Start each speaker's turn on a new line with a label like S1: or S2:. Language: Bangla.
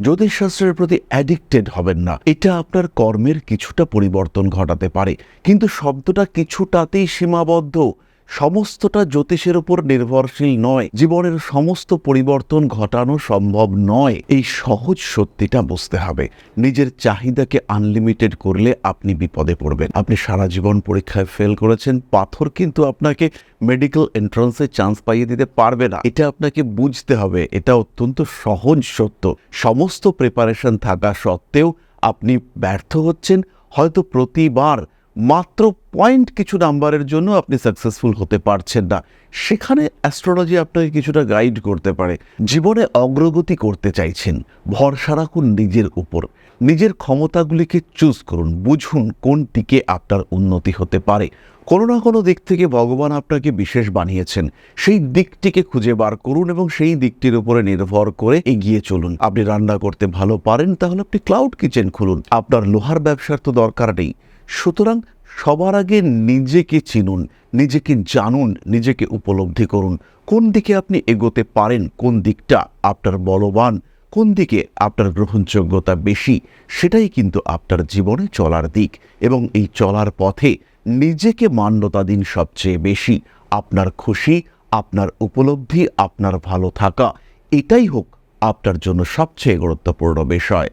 S1: জ্যোতিষশাস্ত্রের প্রতি অ্যাডিক্টেড হবেন না। এটা আপনার কর্মের কিছুটা পরিবর্তন ঘটাতে পারে। কিন্তু শব্দটা কিছুটাতেই সীমাবদ্ধ। সমস্তটা জ্যোতিষের উপর নির্ভরশীল নয়। জীবনের সমস্ত পরিবর্তন ঘটানো সম্ভব নয়। এই সহজ সত্যিটা বুঝতে হবে। নিজের চাহিদাকে আনলিমিটেড করলে আপনি বিপদে পড়বেন। আপনি সারা জীবন পরীক্ষায় ফেল করেছেন। পাথর কিন্তু আপনাকে মেডিকেল এন্ট্রান্সে চান্স পাইয়ে দিতে পারবে না। এটা আপনাকে বুঝতে হবে। এটা অত্যন্ত সহজ সত্য। সমস্ত প্রিপারেশন থাকা সত্ত্বেও আপনি ব্যর্থ হচ্ছেন। হয়তো প্রতিবার, মাত্র পয়েন্ট কিছু নাম্বারের জন্য আপনি সাকসেসফুল হতে পারছেন না। সেখানে অ্যাস্ট্রোলজি আপনাকে কিছুটা গাইড করতে পারে। জীবনে অগ্রগতি করতে চাইছেন। ভরসা রাখুন নিজের উপর। নিজের ক্ষমতাগুলিকে চুজ করুন। বুঝুন কোন দিকে আপনার উন্নতি হতে পারে। কোনো না কোনো দিক থেকে ভগবান আপনাকে বিশেষ বানিয়েছেন। সেই দিকটিকে খুঁজে বার করুন এবং সেই দিকটির উপরে নির্ভর করে এগিয়ে চলুন। আপনি রান্না করতে ভালো পারেন, তাহলে আপনি ক্লাউড কিচেন খুলুন। আপনার লোহার ব্যবসার তো দরকার নেই। সুতরাং সবার আগে নিজেকে চিনুন, নিজেকে জানুন, নিজেকে উপলব্ধি করুন। কোন দিকে আপনি এগোতে পারেন? কোন দিকটা আপনার বলবান? কোন দিকে আপনার গ্রহণযোগ্যতা বেশি? সেটাই কিন্তু আপনার জীবনে চলার দিক এবং এই চলার পথে নিজেকে মান্যতা দিন সবচেয়ে বেশি। আপনার খুশি, আপনার উপলব্ধি, আপনার ভালো থাকা, এটাই হোক আপনার জন্য সবচেয়ে গুরুত্বপূর্ণ বিষয়।